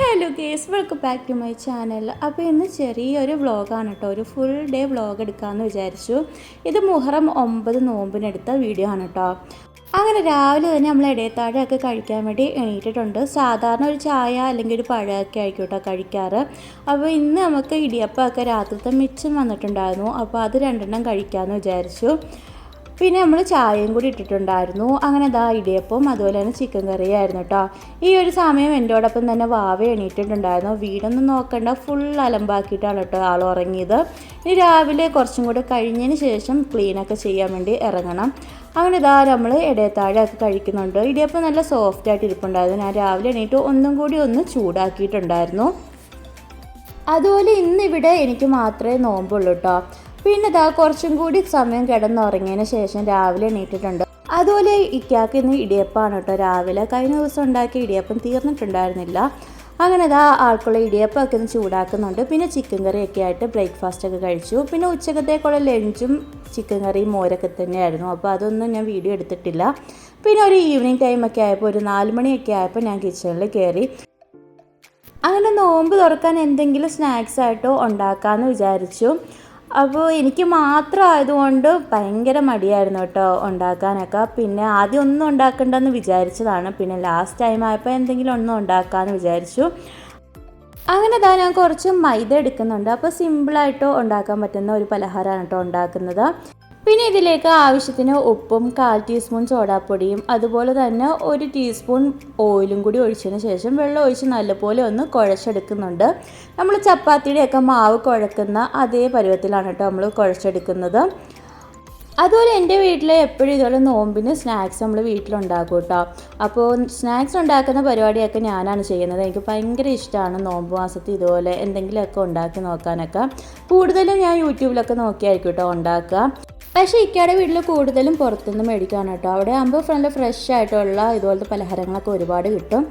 Hello guys welcome back to my channel. അപ്പോൾ ഇന്ന് ചെറിയൊരു വ്ളോഗാണ് കേട്ടോ. ഒരു ഫുൾ ഡേ വ്ളോഗ് എടുക്കാമെന്ന് വിചാരിച്ചു. ഇത് മുഹറം ഒമ്പത് നോമ്പിനെടുത്ത വീഡിയോ ആണ് കേട്ടോ. അങ്ങനെ രാവിലെ തന്നെ നമ്മൾ ഇടയത്താഴയൊക്കെ കഴിക്കാൻ വേണ്ടി എണീറ്റിട്ടുണ്ട്. സാധാരണ ഒരു ചായ അല്ലെങ്കിൽ ഒരു പഴമൊക്കെ ആയിരിക്കും കേട്ടോ കഴിക്കാറ്. അപ്പോൾ ഇന്ന് നമുക്ക് ഇടിയപ്പമൊക്കെ രാത്രിത്തെ മിച്ചം വന്നിട്ടുണ്ടായിരുന്നു. അപ്പോൾ അത് രണ്ടെണ്ണം കഴിക്കാമെന്ന് വിചാരിച്ചു. പിന്നെ നമ്മൾ ചായയും കൂടി ഇട്ടിട്ടുണ്ടായിരുന്നു. അങ്ങനെ ദാ ഇടിയപ്പം അതുപോലെ തന്നെ ചിക്കൻ കറിയായിരുന്നു കേട്ടോ ഈ ഒരു സമയം എന്റെയോടൊപ്പം തന്നെ വാവ എണീറ്റിട്ടുണ്ടായിരുന്നു. വീടൊന്നും നോക്കണ്ട ഫുൾ അലമ്പാക്കിയിട്ടാണ് കേട്ടോ ആൾ ഉറങ്ങിയത്. ഇനി രാവിലെ കുറച്ചും കൂടെ കഴിഞ്ഞതിന് ശേഷം ക്ലീനൊക്കെ ചെയ്യാൻ വേണ്ടി ഇറങ്ങണം. അങ്ങനെ ഇതാ നമ്മൾ ഇടയത്താഴമൊക്കെ കഴിക്കുന്നുണ്ട്. ഇടിയപ്പം നല്ല സോഫ്റ്റ് ആയിട്ട് ഇരിപ്പുണ്ടായിരുന്നു. ഞാൻ രാവിലെ എണീറ്റ് ഒന്നും കൂടി ഒന്ന് ചൂടാക്കിയിട്ടുണ്ടായിരുന്നു. അതുപോലെ ഇന്നിവിടെ എനിക്ക് മാത്രമേ നോമ്പുള്ളൂ കേട്ടോ പിന്നെ ഇതാ കുറച്ചും കൂടി സമയം കിടന്നുറങ്ങിയതിന് ശേഷം രാവിലെ എണീറ്റിട്ടുണ്ട്. അതുപോലെ ഇക്കാക്ക് ഇന്ന് ഇടിയപ്പാണ് കേട്ടോ. രാവിലെ കഴിഞ്ഞ ദിവസം ഉണ്ടാക്കിയ ഇടിയപ്പം തീർന്നിട്ടുണ്ടായിരുന്നില്ല. അങ്ങനെ ഇതാ ആൾക്കുള്ള ഇടിയപ്പമൊക്കെ ഒന്ന് ചൂടാക്കുന്നുണ്ട്. പിന്നെ ചിക്കൻ കറിയൊക്കെ ആയിട്ട് ബ്രേക്ക്ഫാസ്റ്റ് ഒക്കെ കഴിച്ചു. പിന്നെ ഉച്ചക്കത്തേക്കുള്ള ലഞ്ചും ചിക്കൻ കറിയും മോരൊക്കെ തന്നെയായിരുന്നു. അപ്പോൾ അതൊന്നും ഞാൻ വീഡിയോ എടുത്തിട്ടില്ല. പിന്നെ ഒരു ഈവനിങ് ടൈമൊക്കെ ആയപ്പോൾ ഒരു നാല് മണിയൊക്കെ ആയപ്പോൾ ഞാൻ കിച്ചണിൽ കയറി അങ്ങനെ നോമ്പ് തുറക്കാൻ എന്തെങ്കിലും സ്നാക്സ് ആയിട്ടോ ഉണ്ടാക്കാമെന്ന് വിചാരിച്ചു. അപ്പോൾ എനിക്ക് മാത്രം ആയതുകൊണ്ട് ഭയങ്കര മടിയായിരുന്നു കേട്ടോ ഉണ്ടാക്കാനൊക്കെ. പിന്നെ ആദ്യം ഒന്നും ഉണ്ടാക്കണ്ടെന്ന് വിചാരിച്ചതാണ്. പിന്നെ ലാസ്റ്റ് ടൈം ആയപ്പോൾ എന്തെങ്കിലും ഒന്നും ഉണ്ടാക്കാമെന്ന് വിചാരിച്ചു. അങ്ങനെ ഇതാ ഞാൻ കുറച്ച് മൈദ എടുക്കുന്നുണ്ട്. അപ്പോൾ സിമ്പിളായിട്ട് ഉണ്ടാക്കാൻ പറ്റുന്ന ഒരു പലഹാരമാണ് കേട്ടോ ഉണ്ടാക്കുന്നത്. പിന്നെ ഇതിലേക്ക് ആവശ്യത്തിന് ഉപ്പും കാൽ ടീസ്പൂൺ സോഡാപ്പൊടിയും അതുപോലെ തന്നെ ഒരു ടീസ്പൂൺ ഓയിലും കൂടി ഒഴിച്ചതിന് ശേഷം വെള്ളം ഒഴിച്ച് നല്ലപോലെ ഒന്ന് കുഴച്ചെടുക്കുന്നുണ്ട്. നമ്മൾ ചപ്പാത്തിയുടെയൊക്കെ മാവ് കുഴക്കുന്ന അതേ പരുവത്തിലാണ് കേട്ടോ നമ്മൾ കുഴച്ചെടുക്കുന്നത്. അതുപോലെ എന്റെ വീട്ടിൽ എപ്പോഴും ഇതുപോലെ നോമ്പിന് സ്നാക്സ് നമ്മൾ വീട്ടിലുണ്ടാക്കും കേട്ടോ. അപ്പോൾ സ്നാക്സ് ഉണ്ടാക്കുന്ന പരിപാടിയൊക്കെ ഞാനാണ് ചെയ്യുന്നത്. എനിക്ക് ഭയങ്കര ഇഷ്ടമാണ് നോമ്പ് മാസത്തിൽ ഇതുപോലെ എന്തെങ്കിലുമൊക്കെ ഉണ്ടാക്കി നോക്കാനൊക്കെ. കൂടുതലും ഞാൻ യൂട്യൂബിലൊക്കെ നോക്കിയായിരിക്കും കേട്ടോ ഉണ്ടാക്കുക. പക്ഷേ ഇക്കയുടെ വീട്ടിൽ കൂടുതലും പുറത്തുനിന്ന് മേടിക്കുകയാണ് കേട്ടോ അവിടെ ആകുമ്പോൾ നല്ല ഫ്രഷ് ആയിട്ടുള്ള ഇതുപോലത്തെ പലഹാരങ്ങളൊക്കെ ഒരുപാട് കിട്ടും.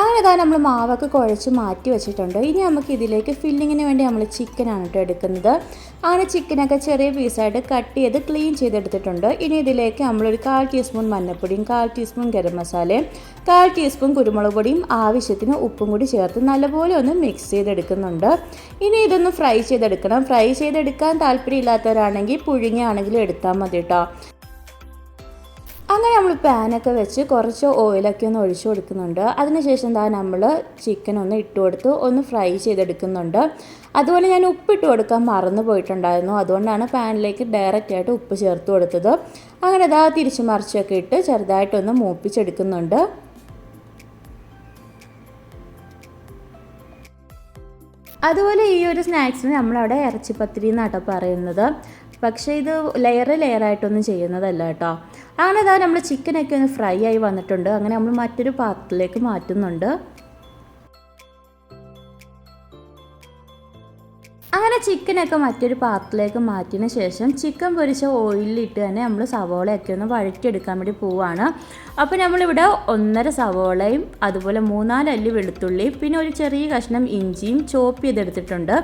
അങ്ങനെ നമ്മൾ മാവൊക്കെ കുഴച്ച് മാറ്റി വെച്ചിട്ടുണ്ട്. ഇനി നമുക്ക് ഇതിലേക്ക് ഫില്ലിങ്ങിന് വേണ്ടി നമ്മൾ ചിക്കനാണ് കേട്ടോ എടുക്കുന്നത്. അങ്ങനെ ചിക്കനൊക്കെ ചെറിയ പീസായിട്ട് കട്ട് ചെയ്ത് ക്ലീൻ ചെയ്തെടുത്തിട്ടുണ്ട്. ഇനി ഇതിലേക്ക് നമ്മളൊരു കാൽ ടീസ്പൂൺ മഞ്ഞൾപ്പൊടിയും കാൽ ടീസ്പൂൺ ഗരം മസാലയും കാൽ ടീസ്പൂൺ കുരുമുളക് പൊടിയും ആവശ്യത്തിന് ഉപ്പും കൂടി ചേർത്ത് നല്ലപോലെ ഒന്ന് മിക്സ് ചെയ്തെടുക്കുന്നുണ്ട്. ഇനി ഇതൊന്ന് ഫ്രൈ ചെയ്തെടുക്കണം. ഫ്രൈ ചെയ്തെടുക്കാൻ താല്പര്യമില്ലാത്തവരാണെങ്കിൽ പുഴുങ്ങിയാണെങ്കിലും എടുത്താൽ മതി കേട്ടോ അങ്ങനെ നമ്മൾ പാനൊക്കെ വെച്ച് കുറച്ച് ഓയിലൊക്കെ ഒന്ന് ഒഴിച്ചു കൊടുക്കുന്നുണ്ട്. അതിനുശേഷം എന്താ നമ്മൾ ചിക്കൻ ഒന്ന് ഇട്ട് കൊടുത്ത് ഒന്ന് ഫ്രൈ ചെയ്തെടുക്കുന്നുണ്ട്. അതുപോലെ ഞാൻ ഉപ്പിട്ട് കൊടുക്കാൻ മറന്നു പോയിട്ടുണ്ടായിരുന്നു. അതുകൊണ്ടാണ് പാനിലേക്ക് ഡയറക്റ്റ് ആയിട്ട് ഉപ്പ് ചേർത്ത് കൊടുത്തത്. അങ്ങനെ ഇതാ തിരിച്ചു മറിച്ചൊക്കെ ഇട്ട് ചെറുതായിട്ടൊന്ന് മൂപ്പിച്ചെടുക്കുന്നുണ്ട്. അതുപോലെ ഈ ഒരു സ്നാക്സിന് നമ്മളവിടെ ഇറച്ചിപ്പത്തിരി എന്നാട്ടോ പറയുന്നത്. പക്ഷേ ഇത് ലെയർ ലെയറായിട്ടൊന്നും ചെയ്യുന്നതല്ല കേട്ടോ. അങ്ങനെ ഇതാ നമ്മൾ ചിക്കനൊക്കെ ഒന്ന് ഫ്രൈ ആയി വന്നിട്ടുണ്ട്. അങ്ങനെ നമ്മൾ മറ്റൊരു പാത്രത്തിലേക്ക് മാറ്റുന്നുണ്ട്. അങ്ങനെ ചിക്കനൊക്കെ മറ്റൊരു പാത്രത്തിലേക്ക് മാറ്റിയതിന് ശേഷം ചിക്കൻ പൊരിച്ച ഓയിലിട്ട് തന്നെ നമ്മൾ സവോളയൊക്കെ ഒന്ന് വഴറ്റിയെടുക്കാൻ വേണ്ടി പോവാണ്. അപ്പോൾ നമ്മളിവിടെ ഒന്നര സവോളയും അതുപോലെ മൂന്നാലല്ലി വെളുത്തുള്ളിയും പിന്നെ ഒരു ചെറിയ കഷ്ണം ഇഞ്ചിയും ചോപ്പ് ചെയ്തെടുത്തിട്ടുണ്ട്.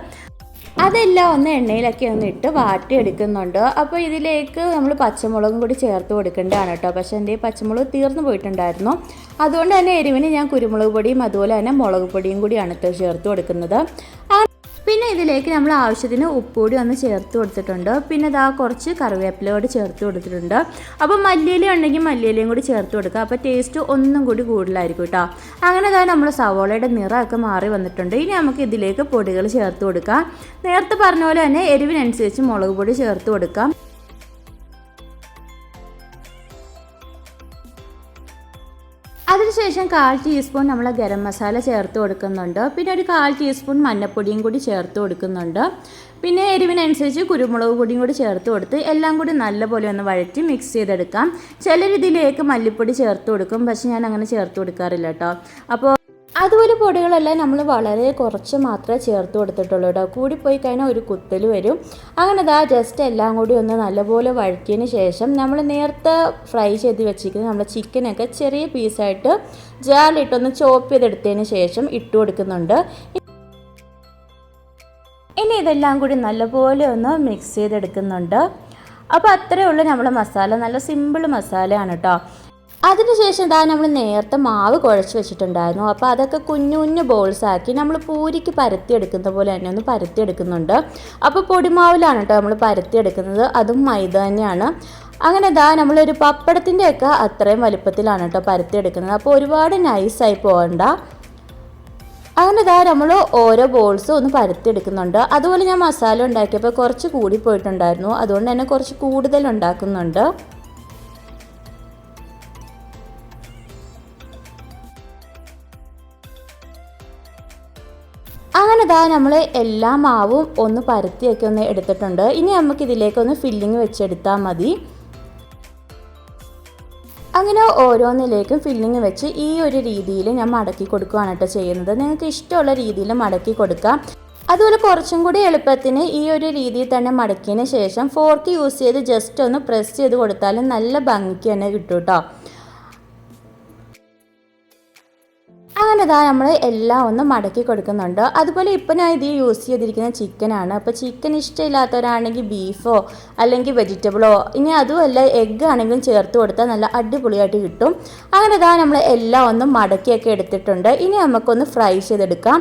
അതെല്ലാം ഒന്ന് എണ്ണയിലൊക്കെ ഒന്ന് ഇട്ട് വാട്ടിയെടുക്കുന്നുണ്ട്. അപ്പോൾ ഇതിലേക്ക് നമ്മൾ പച്ചമുളകും കൂടി ചേർത്ത് കൊടുക്കേണ്ടതാണ് കേട്ടോ. പക്ഷേ എന്റെ പച്ചമുളക് തീർന്നു പോയിട്ടുണ്ടായിരുന്നു. അതുകൊണ്ട് തന്നെ എരിവിന് ഞാൻ കുരുമുളക് പൊടിയും അതുപോലെ തന്നെ മുളക് പൊടിയും കൂടിയാണ് കേട്ടോ ചേർത്ത് കൊടുക്കുന്നത്. പിന്നെ ഇതിലേക്ക് നമ്മൾ ആവശ്യത്തിന് ഉപ്പുകൂടി ഒന്ന് ചേർത്ത് കൊടുത്തിട്ടുണ്ട്. പിന്നെ ഇതാ കുറച്ച് കറിവേപ്പില കൂടി ചേർത്ത് കൊടുത്തിട്ടുണ്ട്. അപ്പോൾ മല്ലിയില ഉണ്ടെങ്കിൽ മല്ലിയിലയും കൂടി ചേർത്ത് കൊടുക്കുക. അപ്പോൾ ടേസ്റ്റ് ഒന്നും കൂടി കൂടുതലായിരിക്കും കേട്ടോ. അങ്ങനെ തന്നെ നമ്മൾ സവോളയുടെ നിറമൊക്കെ മാറി വന്നിട്ടുണ്ട്. ഇനി നമുക്ക് ഇതിലേക്ക് പൊടികൾ ചേർത്ത് കൊടുക്കാം. നേരത്തെ പറഞ്ഞ പോലെ തന്നെ എരിവിനനുസരിച്ച് മുളക് പൊടി ചേർത്ത് കൊടുക്കാം. അതിനുശേഷം കാൽ ടീസ്പൂൺ നമ്മൾ ഗരം മസാല ചേർത്ത് കൊടുക്കുന്നുണ്ട്. പിന്നെ ഒരു കാൽ ടീസ്പൂൺ മഞ്ഞൾപ്പൊടിയും കൂടി ചേർത്ത് കൊടുക്കുന്നുണ്ട്. പിന്നെ എരിവിനനുസരിച്ച് കുരുമുളക് പൊടിയും കൂടി ചേർത്ത് കൊടുത്ത് എല്ലാം കൂടി നല്ലപോലെ ഒന്ന് വഴറ്റി മിക്സ് ചെയ്തെടുക്കാം. ചില ഇതിലേക്ക് മല്ലിപ്പൊടി ചേർത്ത് കൊടുക്കും പക്ഷെ ഞാൻ അങ്ങനെ ചേർത്ത് കൊടുക്കാറില്ല കേട്ടോ അപ്പോൾ അതുപോലെ പൊടികളെല്ലാം നമ്മൾ വളരെ കുറച്ച് മാത്രമേ ചേർത്ത് കൊടുത്തിട്ടുള്ളൂ കേട്ടോ. കൂടിപ്പോയി കഴിഞ്ഞാൽ ഒരു കുത്തൽ വരും. അങ്ങനെ ഇതാ ജസ്റ്റ് എല്ലാം കൂടി ഒന്ന് നല്ലപോലെ വഴറ്റിയതിന് ശേഷം നമ്മൾ നേരത്തെ ഫ്രൈ ചെയ്ത് വെച്ചിരിക്കുന്ന നമ്മുടെ ചിക്കനൊക്കെ ചെറിയ പീസായിട്ട് ജാറിലിട്ടൊന്ന് ചോപ്പ് ചെയ്തെടുത്തതിന് ശേഷം ഇട്ട് കൊടുക്കുന്നുണ്ട്. ഇനി ഇതെല്ലാം കൂടി നല്ലപോലെ ഒന്ന് മിക്സ് ചെയ്തെടുക്കുന്നുണ്ട്. അപ്പോൾ അത്രയേ ഉള്ളൂ നമ്മുടെ മസാല. നല്ല സിമ്പിൾ മസാലയാണ് കേട്ടോ. അതിനുശേഷം ഇതാ നമ്മൾ നേരത്തെ മാവ് കുഴച്ച് വെച്ചിട്ടുണ്ടായിരുന്നു. അപ്പോൾ അതൊക്കെ കുഞ്ഞു കുഞ്ഞു ബോൾസ് ആക്കി നമ്മൾ പൂരിക്ക് പരത്തിയെടുക്കുന്ന പോലെ തന്നെ ഒന്ന് പരത്തിയെടുക്കുന്നുണ്ട് അപ്പോൾ പൊടിമാവിലാണ് കേട്ടോ നമ്മൾ പരത്തിയെടുക്കുന്നത് അതും മൈദ തന്നെയാണ്. അങ്ങനെ ഇതാ നമ്മളൊരു പപ്പടത്തിന്റെ ഒക്കെ അത്രയും വലുപ്പത്തിലാണ് കേട്ടോ പരത്തിയെടുക്കുന്നത് അപ്പോൾ ഒരുപാട് നൈസായി പോകണ്ട. അങ്ങനെ ഇതാ നമ്മൾ ഓരോ ബോൾസും ഒന്ന് പരത്തിയെടുക്കുന്നുണ്ട് അതുപോലെ ഞാൻ മസാല ഉണ്ടാക്കിയപ്പോൾ കുറച്ച് കൂടി പോയിട്ടുണ്ടായിരുന്നു. അതുകൊണ്ട് തന്നെ കുറച്ച് കൂടുതൽ ഉണ്ടാക്കുന്നുണ്ട്. ഇതാ നമ്മൾ എല്ലാ മാവും ഒന്ന് പരത്തിയൊക്കെ ഒന്ന് എടുത്തിട്ടുണ്ട്. ഇനി നമുക്ക് ഇതിലേക്കൊന്ന് ഫില്ലിങ് വെച്ചെടുത്താൽ മതി. അങ്ങനെ ഓരോന്നിലേക്കും ഫില്ലിങ് വെച്ച് ഈ ഒരു രീതിയിൽ ഞാൻ മടക്കി കൊടുക്കുകയാണ് കേട്ടോ ചെയ്യുന്നത്. നിങ്ങൾക്ക് ഇഷ്ടമുള്ള രീതിയിൽ മടക്കി കൊടുക്കാം. അതുപോലെ കുറച്ചും കൂടി എളുപ്പത്തിന് ഈ ഒരു രീതിയിൽ തന്നെ മടക്കിയതിന് ശേഷം ഫോർക്ക് യൂസ് ചെയ്ത് ജസ്റ്റ് ഒന്ന് പ്രസ് ചെയ്ത് കൊടുത്താലും നല്ല ഭംഗിക്ക് തന്നെ കിട്ടും കേട്ടോ. അങ്ങനെ ഇതാ നമ്മൾ എല്ലാം ഒന്ന് മടക്കി കൊടുക്കുന്നുണ്ട്. അതുപോലെ ഇപ്പോൾ ഞാൻ ഇത് യൂസ് ചെയ്തിരിക്കുന്ന ചിക്കനാണ് അപ്പോൾ ചിക്കൻ ഇഷ്ടമില്ലാത്തവരാണെങ്കിൽ ബീഫോ അല്ലെങ്കിൽ വെജിറ്റബിളോ ഇനി അതുമല്ല എഗ്ഗ് ആണെങ്കിലും ചേർത്ത് കൊടുത്താൽ നല്ല അടിപൊളിയായിട്ട് കിട്ടും. അങ്ങനെ ഇതാ നമ്മൾ എല്ലാം ഒന്ന് മടക്കിയൊക്കെ എടുത്തിട്ടുണ്ട്. ഇനി നമുക്കൊന്ന് ഫ്രൈ ചെയ്തെടുക്കാം.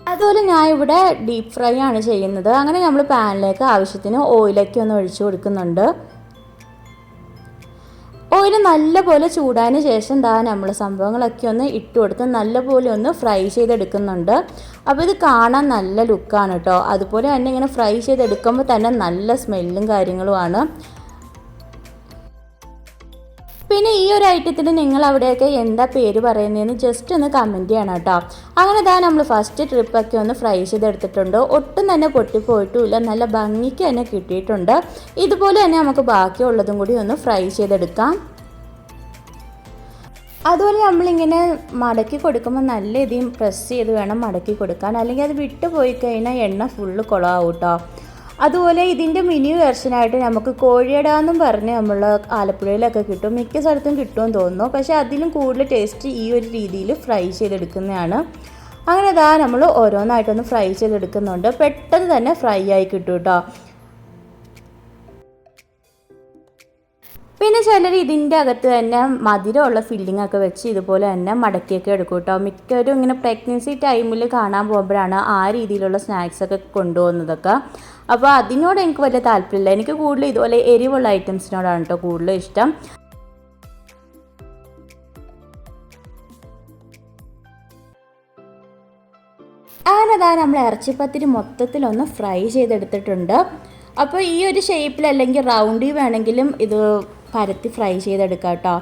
അതുപോലെ ഞാൻ ഇവിടെ ഡീപ്പ് ഫ്രൈ ആണ് ചെയ്യുന്നത്. അങ്ങനെ നമ്മൾ പാനിലേക്ക് ആവശ്യത്തിന് ഓയിലൊക്കെ ഒന്ന് ഒഴിച്ചു കൊടുക്കുന്നുണ്ട്. ഓയിൽ നല്ലപോലെ ചൂടായതിന് ശേഷം ദാ നമ്മൾ സംഭവങ്ങളൊക്കെ ഒന്ന് ഇട്ട് കൊടുത്ത് നല്ലപോലെ ഒന്ന് ഫ്രൈ ചെയ്തെടുക്കുന്നുണ്ട്. അപ്പോൾ ഇത് കാണാൻ നല്ല ലുക്കാണ് കേട്ടോ അതുപോലെ തന്നെ ഇങ്ങനെ ഫ്രൈ ചെയ്തെടുക്കുമ്പോൾ തന്നെ നല്ല സ്മെല്ലും കാര്യങ്ങളുമാണ്. പിന്നെ ഈ ഒരു ഐറ്റത്തിന് നിങ്ങൾ അവിടെയൊക്കെ എന്താ പേര് പറയുന്നതെന്ന് ജസ്റ്റ് ഒന്ന് കമന്റ് ചെയ്യണം കേട്ടോ അങ്ങനെ ഇതാ നമ്മൾ ഫസ്റ്റ് ട്രിപ്പൊക്കെ ഒന്ന് ഫ്രൈ ചെയ്തെടുത്തിട്ടുണ്ട്. ഒട്ടും തന്നെ പൊട്ടിപ്പോയിട്ടുമില്ല നല്ല ഭംഗിക്ക് തന്നെ കിട്ടിയിട്ടുണ്ട്. ഇതുപോലെ തന്നെ നമുക്ക് ബാക്കിയുള്ളതും കൂടി ഒന്ന് ഫ്രൈ ചെയ്തെടുക്കാം. അതുപോലെ നമ്മളിങ്ങനെ മടക്കി കൊടുക്കുമ്പോൾ നല്ല രീതിയിൽ പ്രസ് ചെയ്ത് വേണം മടക്കി കൊടുക്കാൻ. അല്ലെങ്കിൽ അത് വിട്ടുപോയി കഴിഞ്ഞാൽ എണ്ണ ഫുള്ള് കുളമാവും കേട്ടോ അതുപോലെ ഇതിന്റെ മിനി വെർഷനായിട്ട് നമുക്ക് കോഴിയട എന്നും പറഞ്ഞ് നമ്മൾ ആലപ്പുഴയിലൊക്കെ കിട്ടും. മിക്ക സ്ഥലത്തും കിട്ടുമെന്ന് തോന്നുന്നു. പക്ഷേ അതിലും കൂടുതൽ ടേസ്റ്റ് ഈ ഒരു രീതിയിൽ ഫ്രൈ ചെയ്തെടുക്കുന്നതാണ്. അങ്ങനെ ഇതാ നമ്മൾ ഓരോന്നായിട്ടൊന്ന് ഫ്രൈ ചെയ്തെടുക്കുന്നുണ്ട്. പെട്ടെന്ന് തന്നെ ഫ്രൈ ആയി കിട്ടും കേട്ടോ പിന്നെ ചിലർ ഇതിന്റെ അകത്ത് തന്നെ മധുരമുള്ള ഫില്ലിംഗ് ഒക്കെ വെച്ച് ഇതുപോലെ തന്നെ മടക്കിയൊക്കെ എടുക്കും കേട്ടോ മിക്കവരും ഇങ്ങനെ പ്രഗ്നൻസി ടൈമിൽ കാണാൻ പോകുമ്പോഴാണ് ആ രീതിയിലുള്ള സ്നാക്സ് ഒക്കെ കൊണ്ടുപോകുന്നതൊക്കെ. അപ്പോൾ അതിനോട് എനിക്ക് വലിയ താല്പര്യമില്ല. എനിക്ക് കൂടുതൽ ഇതുപോലെ എരിവുള്ള ഐറ്റംസിനോടാണ് കേട്ടോ കൂടുതൽ ഇഷ്ടം. അങ്ങനെതാ നമ്മൾ ഇറച്ചിപ്പത്തിരി മൊത്തത്തിലൊന്ന് ഫ്രൈ ചെയ്തെടുത്തിട്ടുണ്ട്. അപ്പോൾ ഈ ഒരു ഷേപ്പിൽ അല്ലെങ്കിൽ റൗണ്ടി വേണമെങ്കിലും ഇത് പരത്തി ഫ്രൈ ചെയ്തെടുക്കാം കേട്ടോ.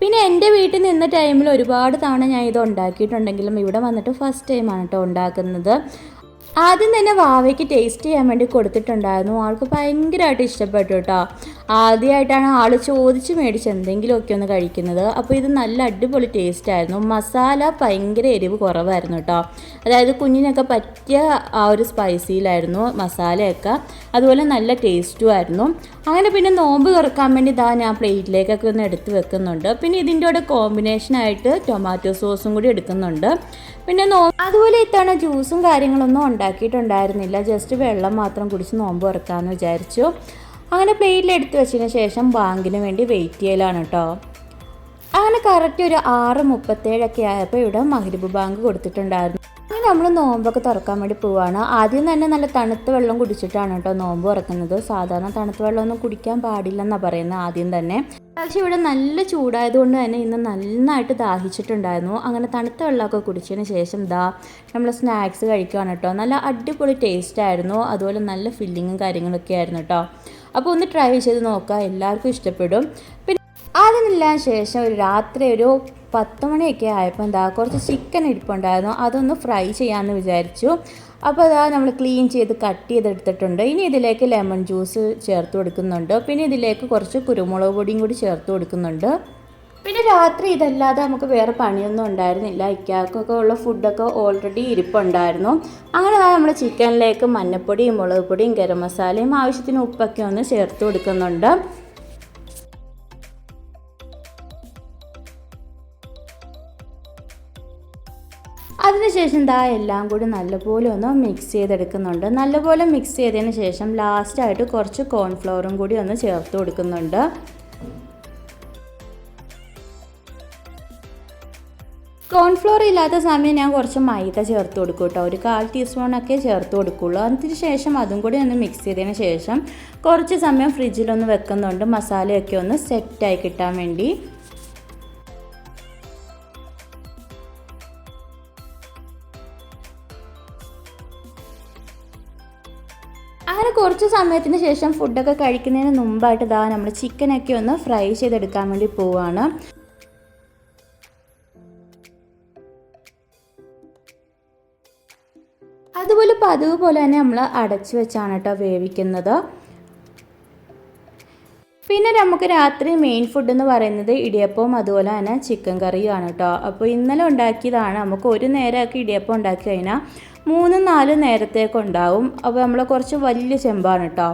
പിന്നെ എന്റെ വീട്ടിൽ നിന്ന ടൈമിൽ ഒരുപാട് തവണ ഞാൻ ഇത് ഉണ്ടാക്കിയിട്ടുണ്ടെങ്കിലും ഇവിടെ വന്നിട്ട് ഫസ്റ്റ് ടൈമാണ് കേട്ടോ ഉണ്ടാക്കുന്നത്. ആദ്യം തന്നെ വാവയ്ക്ക് ടേസ്റ്റ് ചെയ്യാൻ വേണ്ടി കൊടുത്തിട്ടുണ്ടായിരുന്നു. ആൾക്ക് ഭയങ്കരമായിട്ട് ഇഷ്ടപ്പെട്ടു കേട്ടോ ആദ്യമായിട്ടാണ് ആൾ ചോദിച്ച് മേടിച്ച് എന്തെങ്കിലുമൊക്കെ ഒന്ന് കഴിക്കുന്നത്. അപ്പോൾ ഇത് നല്ല അടിപൊളി ടേസ്റ്റ് ആയിരുന്നു. മസാല ഭയങ്കര എരിവ് കുറവായിരുന്നു കേട്ടോ അതായത് കുഞ്ഞിനൊക്കെ പറ്റിയ ആ ഒരു സ്പൈസിയിലായിരുന്നു മസാലയൊക്കെ. അതുപോലെ നല്ല ടേസ്റ്റും ആയിരുന്നു. അങ്ങനെ പിന്നെ നോമ്പ് തുറക്കാൻ വേണ്ടി ഇതാ ഞാൻ പ്ലേറ്റിലേക്കൊക്കെ ഒന്ന് എടുത്ത് വെക്കുന്നുണ്ട്. പിന്നെ ഇതിന്റെ കൂടെ കോമ്പിനേഷനായിട്ട് ടൊമാറ്റോ സോസും കൂടി എടുക്കുന്നുണ്ട്. പിന്നെ നോ അതുപോലെ ഇത്തവണ ജ്യൂസും കാര്യങ്ങളൊന്നും ഉണ്ടാക്കിയിട്ടുണ്ടായിരുന്നില്ല. ജസ്റ്റ് വെള്ളം മാത്രം കുടിച്ച് നോമ്പ് തുറക്കാമെന്ന് വിചാരിച്ചു. അങ്ങനെ പ്ലേറ്റിൽ എടുത്തു വെച്ചതിന് ശേഷം ബാങ്കിന് വേണ്ടി വെയിറ്റ് ചെയ്യലാണ് കേട്ടോ അങ്ങനെ കറക്റ്റ് ഒരു ആറ് മുപ്പത്തേഴൊക്കെ ആയപ്പോൾ ഇവിടെ മഹരിബ് ബാങ്ക് കൊടുത്തിട്ടുണ്ടായിരുന്നു. അങ്ങനെ നമ്മൾ നോമ്പൊക്കെ തുറക്കാൻ വേണ്ടി പോവാണ്. ആദ്യം തന്നെ നല്ല തണുത്ത വെള്ളം കുടിച്ചിട്ടാണ് കേട്ടോ നോമ്പ് തുറക്കുന്നത്. സാധാരണ തണുത്ത വെള്ളമൊന്നും കുടിക്കാൻ പാടില്ലെന്നാണ് പറയുന്നത് ആദ്യം തന്നെ. പക്ഷെ ഇവിടെ നല്ല ചൂടായതുകൊണ്ട് തന്നെ ഇന്ന് നന്നായിട്ട് ദാഹിച്ചിട്ടുണ്ടായിരുന്നു. അങ്ങനെ തണുത്ത വെള്ളമൊക്കെ കുടിച്ചതിന് ശേഷം ദാ നമ്മൾ സ്നാക്സ് കഴിക്കുകയാണ് കേട്ടോ. നല്ല അടിപൊളി ടേസ്റ്റ് ആയിരുന്നു. അതുപോലെ നല്ല ഫില്ലിങ്ങും കാര്യങ്ങളൊക്കെ ആയിരുന്നു കേട്ടോ. അപ്പോൾ ഒന്ന് ട്രൈ ചെയ്ത് നോക്കുക എല്ലാവർക്കും ഇഷ്ടപ്പെടും. പിന്നെ അതിനെല്ലാം ശേഷം ഒരു രാത്രി ഒരു പത്ത് മണിയൊക്കെ ആയപ്പോൾ എന്താ കുറച്ച് ചിക്കൻ ഇരിപ്പുണ്ടായിരുന്നു. അതൊന്ന് ഫ്രൈ ചെയ്യാമെന്ന് വിചാരിച്ചു. അപ്പോൾ അതാ നമ്മൾ ക്ലീൻ ചെയ്ത് കട്ട് ചെയ്തെടുത്തിട്ടുണ്ട്. ഇനി ഇതിലേക്ക് ലെമൺ ജ്യൂസ് ചേർത്ത് കൊടുക്കുന്നുണ്ട്. പിന്നെ ഇതിലേക്ക് കുറച്ച് കുരുമുളക് പൊടിയും കൂടി ചേർത്ത് കൊടുക്കുന്നുണ്ട്. പിന്നെ രാത്രി ഇതല്ലാതെ നമുക്ക് വേറെ പണിയൊന്നും ഉണ്ടായിരുന്നില്ല. ഇക്കാക്കൊക്കെ ഉള്ള ഫുഡൊക്കെ ഓൾറെഡി ഇരിപ്പുണ്ടായിരുന്നു. അങ്ങനെ നമ്മൾ ചിക്കനിലേക്ക് മഞ്ഞപ്പൊടിയും മുളക് പൊടിയും ഗരം മസാലയും ആവശ്യത്തിന് ഉപ്പൊക്കെ ഒന്ന് ചേർത്ത് കൊടുക്കുന്നുണ്ട്. അതിനുശേഷം ദാ എല്ലാം കൂടി നല്ലപോലെ ഒന്ന് മിക്സ് ചെയ്തെടുക്കുന്നുണ്ട്. നല്ലപോലെ മിക്സ് ചെയ്തതിന് ശേഷം ലാസ്റ്റായിട്ട് കുറച്ച് കോൺഫ്ലവറും കൂടി ഒന്ന് ചേർത്ത് കൊടുക്കുന്നുണ്ട്. കോൺഫ്ലോർ ഇല്ലാത്ത സമയം ഞാൻ കുറച്ച് മൈദ ചേർത്ത് കൊടുക്കും കേട്ടോ. ഒരു കാൽ ടീസ്പൂണൊക്കെ ചേർത്ത് കൊടുക്കുള്ളൂ. അതിന് ശേഷം അതും കൂടി ഒന്ന് മിക്സ് ചെയ്തതിന് ശേഷം കുറച്ച് സമയം ഫ്രിഡ്ജിലൊന്ന് വെക്കുന്നുണ്ട്. മസാലയൊക്കെ ഒന്ന് സെറ്റായി കിട്ടാൻ വേണ്ടി. സമയത്തിന് ശേഷം ഫുഡൊക്കെ കഴിക്കുന്നതിന് മുമ്പായിട്ട് ഇതാ നമ്മൾ ചിക്കനൊക്കെ ഒന്ന് ഫ്രൈ ചെയ്തെടുക്കാൻ വേണ്ടി പോവുകയാണ് അതുപോലെ പതിവ് പോലെ തന്നെ നമ്മൾ അടച്ചു വെച്ചാണ് കേട്ടോ വേവിക്കുന്നത്. പിന്നെ നമുക്ക് രാത്രി മെയിൻ ഫുഡ് എന്ന് പറയുന്നത് ഇടിയപ്പവും അതുപോലെ തന്നെ ചിക്കൻ കറിയുമാണ് കേട്ടോ. അപ്പോൾ ഇന്നലെ ഉണ്ടാക്കിയതാണ്. നമുക്ക് ഒരു നേരമൊക്കെ ഇടിയപ്പം ഉണ്ടാക്കി കഴിഞ്ഞാൽ മൂന്നും നാല് നേരത്തേക്ക് ഉണ്ടാവും അപ്പോൾ നമ്മൾ കുറച്ച് വലിയ ചെമ്പാണ് കേട്ടോ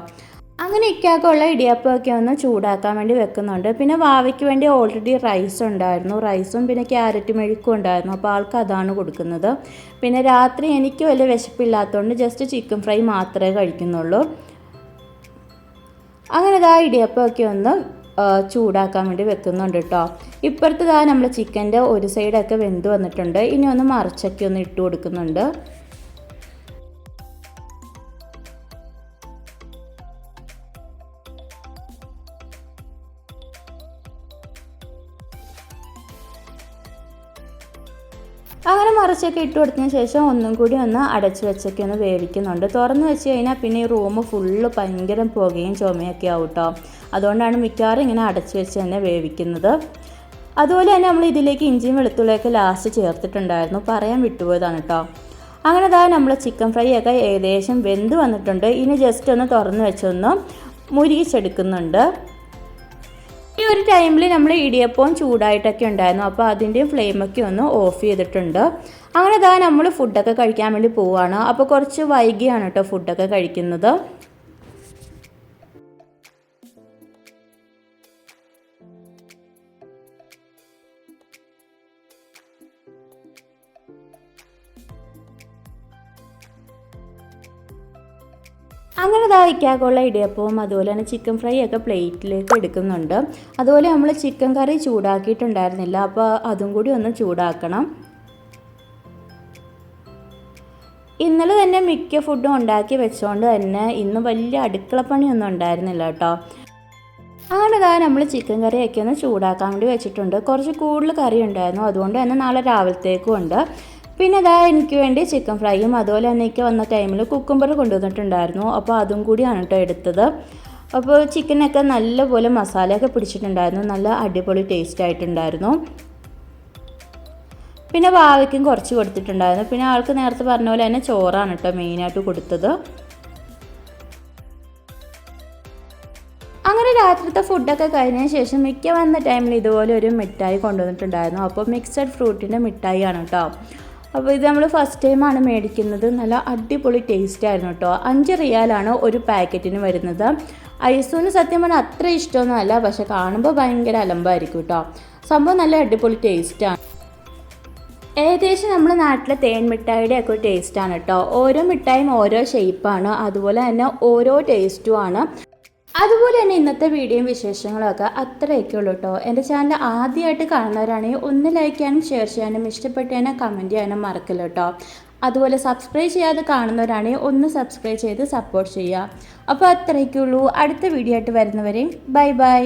അങ്ങനെ ഇക്കാക്കുള്ള ഇടിയപ്പമൊക്കെ ഒന്ന് ചൂടാക്കാൻ വേണ്ടി വെക്കുന്നുണ്ട്. പിന്നെ വാവയ്ക്ക് വേണ്ടി ഓൾറെഡി റൈസ് ഉണ്ടായിരുന്നു. റൈസും പിന്നെ ക്യാരറ്റ് മെഴുക്കും ഉണ്ടായിരുന്നു. അപ്പോൾ ആൾക്ക് അതാണ് കൊടുക്കുന്നത്. പിന്നെ രാത്രി എനിക്ക് വലിയ വിശപ്പില്ലാത്തതുകൊണ്ട് ജസ്റ്റ് ചിക്കൻ ഫ്രൈ മാത്രമേ കഴിക്കുന്നുള്ളൂ. അങ്ങനെ ഇതാ ഇടിയപ്പമൊക്കെ ഒന്ന് ചൂടാക്കാൻ വേണ്ടി വെക്കുന്നുണ്ട് കേട്ടോ ഇപ്പുറത്തതാ നമ്മൾ ചിക്കന്റെ ഒരു സൈഡൊക്കെ വെന്ത് വന്നിട്ടുണ്ട്. ഇനി ഒന്ന് മറിച്ചൊക്കെ ഒന്ന് ഇട്ട് കൊടുക്കുന്നുണ്ട്. അങ്ങനെ മറിച്ചൊക്കെ ഇട്ട് കൊടുത്തതിന് ശേഷം ഒന്നും കൂടി ഒന്ന് അടച്ചു വെച്ചൊക്കെ ഒന്ന് വേവിക്കുന്നുണ്ട്. തുറന്ന് വെച്ച് കഴിഞ്ഞാൽ പിന്നെ ഈ റൂം ഫുള്ള് ഭയങ്കര പുകയും ചുമയൊക്കെ ആവും കേട്ടോ അതുകൊണ്ടാണ് മിക്കവാറും ഇങ്ങനെ അടച്ചു വെച്ച് തന്നെ വേവിക്കുന്നത്. അതുപോലെ തന്നെ നമ്മൾ ഇതിലേക്ക് ഇഞ്ചിയും വെളുത്തുള്ളിയൊക്കെ ലാസ്റ്റ് ചേർത്തിട്ടുണ്ടായിരുന്നു. പറയാൻ വിട്ടുപോയതാണ് കേട്ടോ അങ്ങനെ ഇതാ നമ്മൾ ചിക്കൻ ഫ്രൈ ഒക്കെ ഏകദേശം വെന്ത് വന്നിട്ടുണ്ട്. ഇനി ജസ്റ്റ് ഒന്ന് തുറന്ന് വെച്ചൊന്ന് മുരികിച്ചെടുക്കുന്നുണ്ട്. ഈ ഒരു ടൈമിൽ നമ്മൾ ഇടിയപ്പവും ചൂടായിട്ടൊക്കെ ഉണ്ടായിരുന്നു. അപ്പോൾ അതിന്റെ ഫ്ലെയിമൊക്കെ ഒന്ന് ഓഫ് ചെയ്തിട്ടുണ്ട്. അങ്ങനെ ഇതാ നമ്മൾ ഫുഡൊക്കെ കഴിക്കാൻ വേണ്ടി പോവുകയാണ് അപ്പോൾ കുറച്ച് വൈകിയാണ് കേട്ടോ ഫുഡൊക്കെ കഴിക്കുന്നത്. അങ്ങനെ ദാഹിക്കാക്കുള്ള ഇടിയപ്പവും അതുപോലെ തന്നെ ചിക്കൻ ഫ്രൈ ഒക്കെ പ്ലേറ്റിലേക്ക് എടുക്കുന്നുണ്ട്. അതുപോലെ നമ്മൾ ചിക്കൻ കറി ചൂടാക്കിയിട്ടുണ്ടായിരുന്നില്ല. അപ്പോൾ അതും കൂടി ഒന്ന് ചൂടാക്കണം. ഇന്നലെ തന്നെ മിക്ക ഫുഡും ഉണ്ടാക്കി വെച്ചുകൊണ്ട് തന്നെ ഇന്ന് വലിയ അടുക്കളപ്പണിയൊന്നും ഉണ്ടായിരുന്നില്ല കേട്ടോ. അങ്ങനെ ഇതാ നമ്മൾ ചിക്കൻ കറിയൊക്കെ ഒന്ന് ചൂടാക്കാൻ വേണ്ടി വെച്ചിട്ടുണ്ട്. കുറച്ച് കൂടുതൽ കറി ഉണ്ടായിരുന്നു. അതുകൊണ്ട് തന്നെ നാളെ രാവിലത്തേക്കും ഉണ്ട്. പിന്നെ അതാ എനിക്ക് വേണ്ടി ചിക്കൻ ഫ്രൈയും അതുപോലെ തന്നെ എനിക്ക് വന്ന ടൈമിൽ കുക്കുംബർ കൊണ്ടുവന്നിട്ടുണ്ടായിരുന്നു. അപ്പോൾ അതും കൂടിയാണ് കേട്ടോ എടുത്തത്. അപ്പോൾ ചിക്കനൊക്കെ നല്ലപോലെ മസാലയൊക്കെ പിടിച്ചിട്ടുണ്ടായിരുന്നു. നല്ല അടിപൊളി ടേസ്റ്റ് ആയിട്ടുണ്ടായിരുന്നു. പിന്നെ വാവയ്ക്കും കുറച്ച് കൊടുത്തിട്ടുണ്ടായിരുന്നു. പിന്നെ ആൾക്ക് നേരത്തെ പറഞ്ഞ പോലെ തന്നെ ചോറാണ് കേട്ടോ മെയിനായിട്ട് കൊടുത്തത്. അങ്ങനെ രാത്രിത്തെ ഫുഡൊക്കെ കഴിഞ്ഞതിന് ശേഷം മിക്ക വന്ന ടൈമിൽ ഇതുപോലെ ഒരു മിഠായി കൊണ്ടുവന്നിട്ടുണ്ടായിരുന്നു. അപ്പോൾ മിക്സഡ് ഫ്രൂട്ടിന്റെ മിഠായിയാണ് കേട്ടോ അപ്പോൾ ഇത് നമ്മൾ ഫസ്റ്റ് ടൈമാണ് മേടിക്കുന്നത്. നല്ല അടിപൊളി ടേസ്റ്റ് ആയിരുന്നു കേട്ടോ അഞ്ച് റിയാലാണ് ഒരു പാക്കറ്റിന് വരുന്നത്. ഐസൂന് സത്യം പറഞ്ഞാൽ അത്ര ഇഷ്ടമൊന്നുമല്ല പക്ഷെ കാണുമ്പോൾ ഭയങ്കര അലമ്പായിരിക്കും കേട്ടോ സംഭവം നല്ല അടിപൊളി ടേസ്റ്റാണ് ഏകദേശം നമ്മൾ നാട്ടിലെ തേൻ മിഠായിയുടെ ഒക്കെ ടേസ്റ്റാണ് കേട്ടോ ഓരോ മിഠായും ഓരോ ഷേപ്പാണ് അതുപോലെ തന്നെ ഓരോ ടേസ്റ്റുമാണ് അതുപോലെ തന്നെ ഇന്നത്തെ വീഡിയോയും വിശേഷങ്ങളൊക്കെ അത്രയൊക്കെ ഉള്ളൂ കേട്ടോ എന്റെ ചാനൽ ആദ്യമായിട്ട് കാണുന്നവരാണെങ്കിൽ ഒന്ന് ലൈക്ക് ചെയ്യാനും ഷെയർ ചെയ്യാനും ഇഷ്ടപ്പെട്ടതിനെ കമന്റ് ചെയ്യാനും മറക്കില്ല കേട്ടോ അതുപോലെ സബ്സ്ക്രൈബ് ചെയ്യാതെ കാണുന്നവരാണെങ്കിൽ ഒന്ന് സബ്സ്ക്രൈബ് ചെയ്ത് സപ്പോർട്ട് ചെയ്യുക. അപ്പോൾ അത്രയൊക്കെ ഉള്ളൂ അടുത്ത വീഡിയോ ആയിട്ട് വരുന്നവരെയും ബൈ ബൈ